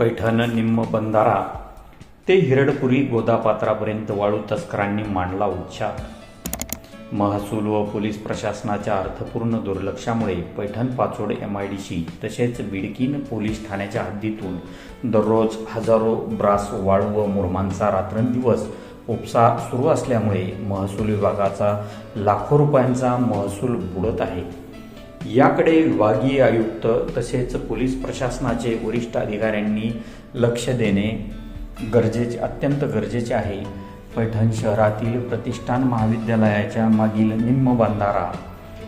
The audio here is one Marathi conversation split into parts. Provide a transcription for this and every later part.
पैठण निम्म बंधारा. ते हिरडपुरी गोदापात्रापर्यंत वाळू तस्करांनी मांडला उच्चार. महसूल व पोलीस प्रशासनाच्या अर्थपूर्ण दुर्लक्षामुळे Paithan Pachod M I D C तसेच बिडकीन पोलीस ठाण्याच्या हद्दीतून दररोज हजारो ब्रास वाळू व मुरमांचा रात्रंदिवस उपसा सुरू असल्यामुळे महसूल विभागाचा लाखो रुपयांचा महसूल बुडत आहे. याकडे विभागीय आयुक्त तसेच पोलीस प्रशासनाचे वरिष्ठ अधिकाऱ्यांनी लक्ष देणे गरजेचे अत्यंत गरजेचे आहे. पैठण शहरातील प्रतिष्ठान महाविद्यालयाच्या मागील निम्म बांधारा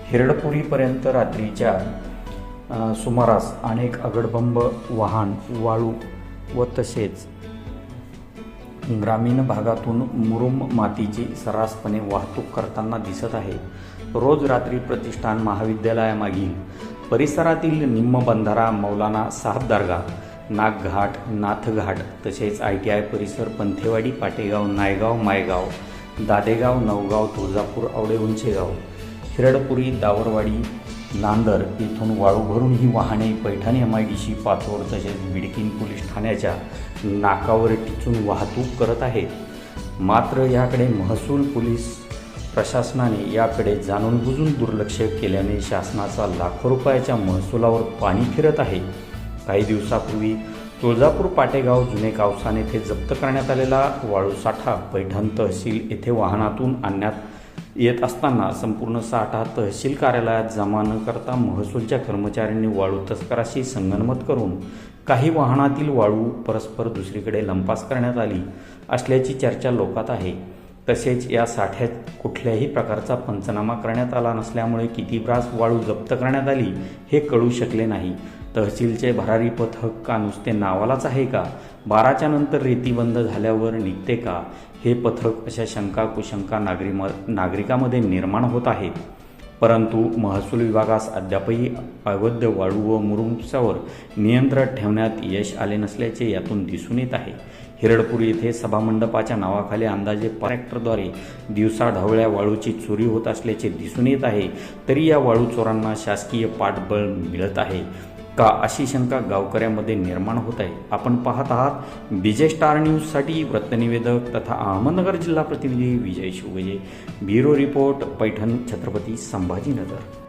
हिरडपुरीपर्यंत रात्रीच्या सुमारास अनेक अगडबंब वाहन वाळू व तसेच ग्रामीण भागातून मुरुम मातीची सर्रासपणे वाहतूक करताना दिसत आहे. रोज रात्री प्रतिष्ठान महाविद्यालयामागील परिसरातील निम्म बंधारा मौलाना साहब दर्गा नागघाट नाथघाट तसेच आय टी आय परिसर पंथेवाडी पाटेगाव नायगाव मायगाव दादेगाव नवगाव तुळजापूर आवडे उंचेगाव हिरडपुरी दावरवाडी नांदर येथून वाळू भरून ही वाहने Paithan M I D C Pachod तसेच बिडकीन पोलीस ठाण्याच्या नाकावर टिचून वाहतूक करत आहेत. मात्र याकडे महसूल पोलीस प्रशासनाने याकडे जाणून बुजून दुर्लक्ष केल्याने शासनाचा लाखो रुपयाच्या महसुलावर पाणी फिरत आहे. काही दिवसापूर्वी तुळजापूर पाटेगाव जुने कावसान येथे जप्त करण्यात आलेला वाळू साठा पैठण तहसील येथे वाहनातून आणण्यात येत असताना संपूर्ण साठा तहसील कार्यालयात जमा न करता महसूलच्या कर्मचाऱ्यांनी वाळू तस्कराशी संगनमत करून काही वाहनातील वाळू परस्पर दुसरीकडे लंपास करण्यात आली असल्याची चर्चा लोकात आहे. तसेच या साठ्यात कुठल्याही प्रकारचा पंचनामा करण्यात आला नसल्यामुळे किती ब्रास वाळू जप्त करण्यात आली हे कळू शकले नाही. तहसीलचे भरारी पथक का नुसते नावालाच आहे का? बाराच्या नंतर रेती बंद झाल्यावर निघते का? हे पथक अशा शंका कुशंका नागरी नागरिकामध्ये निर्माण होत आहेत. परंतु महसूल विभागास अद्यापही अवैध वाळू व मुरुमसावर नियंत्रण ठेवण्यात यश आले नसल्याचे यातून दिसून येत आहे. हिरडपूर येथे सभामंडपाच्या नावाखाली अंदाजे ट्रॅक्टरद्वारे दिवसा ढवळ्या वाळूची चोरी होत असल्याचे दिसून येत आहे. तरी या वाळू चोरांना शासकीय पाठबळ मिळत आहे. का अशी शंका गावकऱ्यामध्ये निर्माण होत आहे? आपण पाहत आहात विजय स्टार न्यूजसाठी वृत्तनिवेदक तथा अहमदनगर जिल्हा प्रतिनिधी विजय शिवगजे ब्युरो रिपोर्ट पैठण छत्रपती संभाजीनगर.